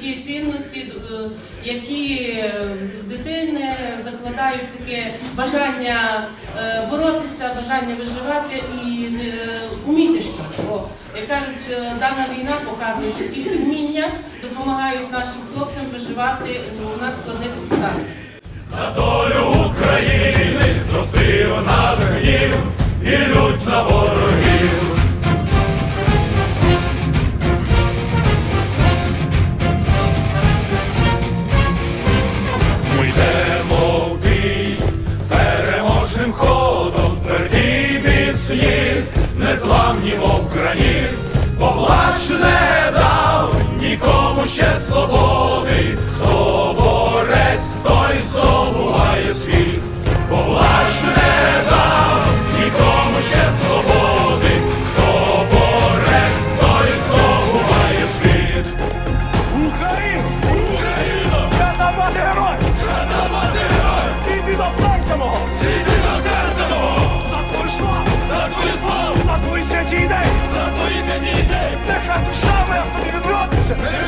ті цінності, е, які дитини закладають таке бажання е, боротися, бажання виживати і е, вміти щось. Бо, як кажуть, е, дана війна показує, що тільки вміння допомагають нашим хлопцям виживати у надскладних обставинах. Ще свободи, хто борець, той здобуває світ, бо плач не дав нікому ще свободи, хто борець, той здобуває світ. Україну! Україну! Свята мати герой! Свята мати герой, Іди до серця мого! зійди до серця мого, За твою славу! за твою славу, За твої святі ідеї! за твої святі ідеї, Нехай душа моя в тобі відродиться!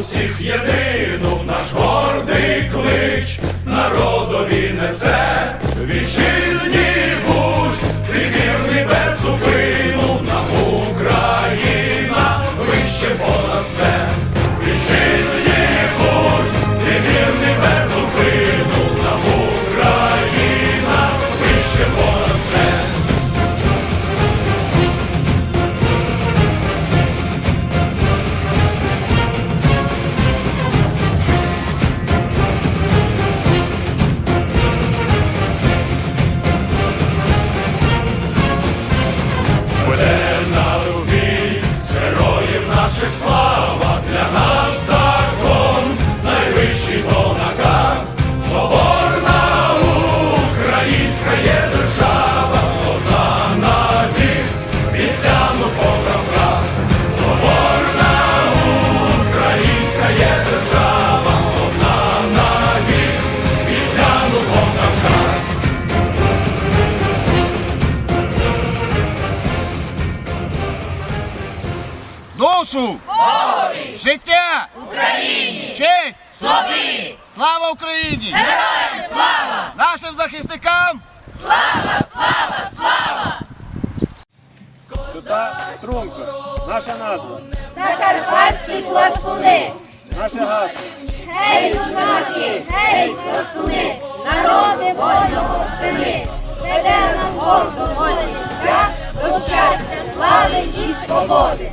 Усіх єдину наш гордий клич народові несе Душу! Богові! Життя! Україні! Честь! Собі! Слава Україні! Героям слава! Нашим захисникам! Слава, Крута струнка. Наша назва. Закарпатські пластуни, Наше гасло. гей, юнаки, гей, пластуни, народи вольного сини, веде нас гордо шлях до щастя, слави і свободи.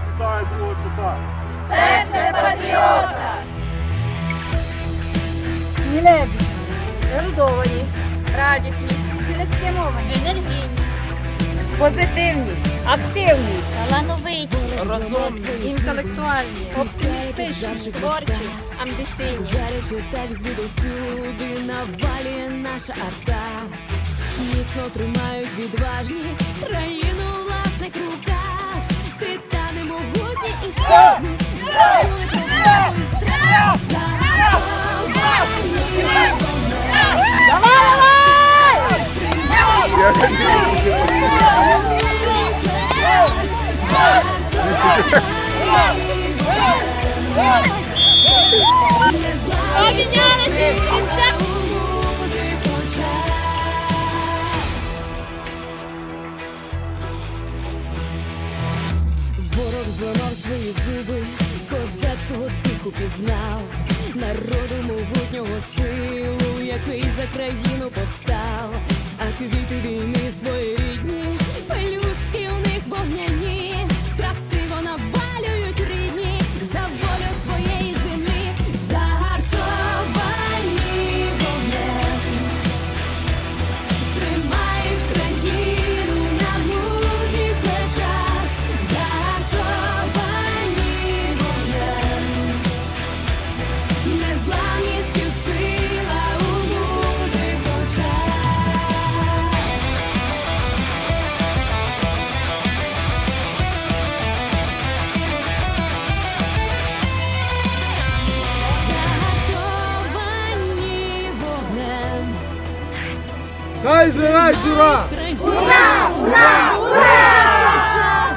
Процвітає друга читання. Серце патріота. Смілебі, орендовані, радісні, цілеспрямовані, енергійні, позитивні, активні, талановиті, розумні, інтелектуальні, оптимістичні, творчі, амбіційні. гарячі, так звідусюди навалює наша арта. Міцно тримають відважні країну власних руках. Титани могутні і справжні, забули про зло і страх. Давай, Ворог зуби, козацького духу пізнав, народу могутнього силу, який за країну повстав, а квіти війни свої рідні, пелюстки у них вогняні, красиво навалюють Україна! Ура! Ура! Ура!